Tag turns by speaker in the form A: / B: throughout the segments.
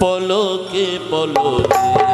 A: পলকে পলকে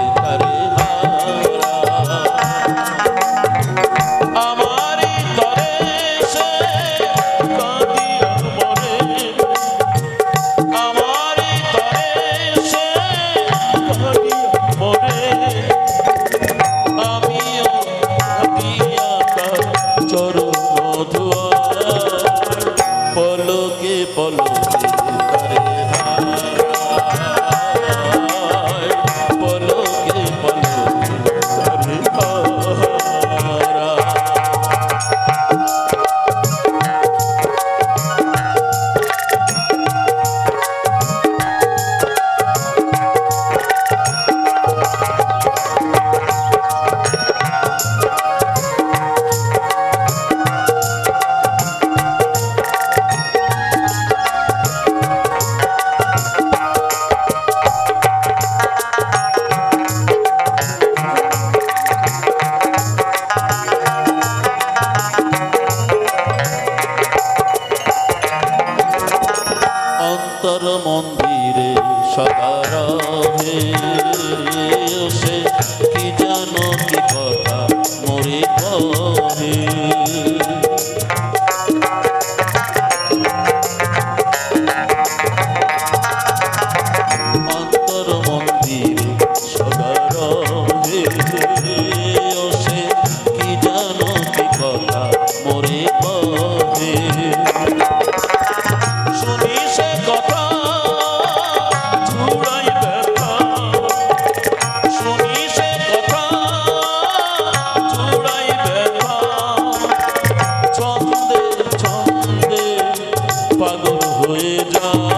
A: মন্দিরে সদা সে কি জানো কি কথা Oh.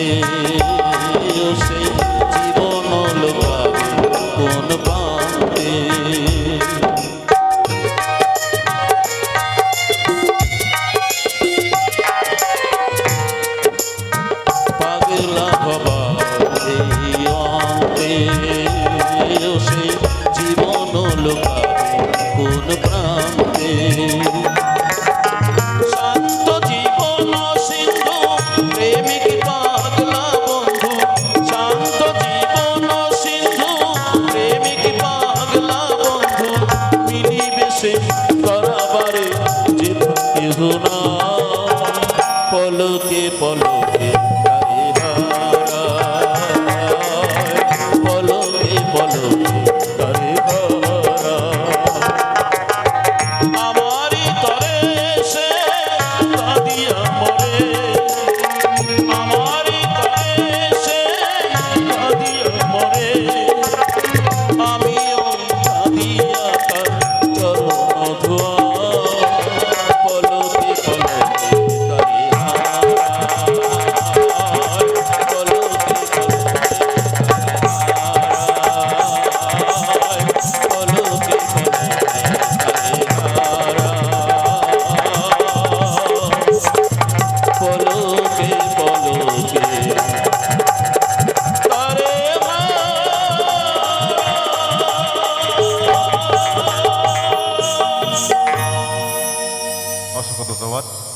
A: में পলকে পলকে the what?